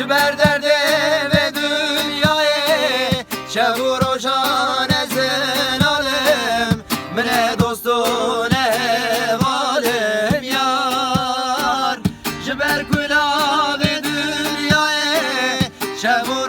Jiber derde ve dünyayı Şevur ojan ezen alem. Mine dostun evalim yar. Jiber kula ve dünyayı Şevur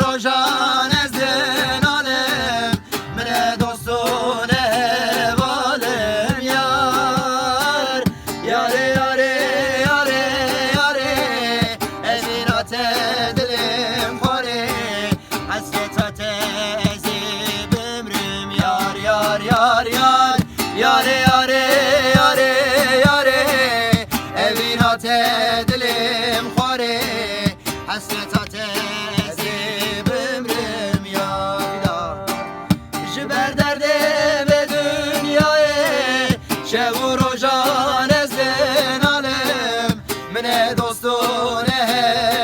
ate dilim fare Hasret ate ezib ömrüm Yar Jiber derde ve dünyayı Şevur ojan ezden alem Mine dostun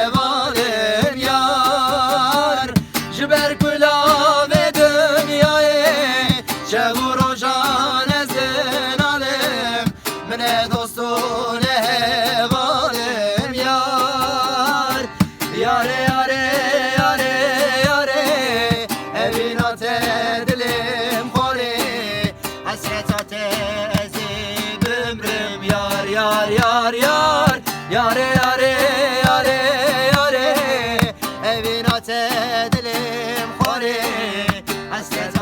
evalim yar Jiber kula ve dünyayı Şevur ojan ezden alem Mine dostun Yare yare yare yare Evin ate dilim hori Hasret ate ezip ömrüm Yar yar yar yar. Yare yare yare yare Evin ate dilim Hasret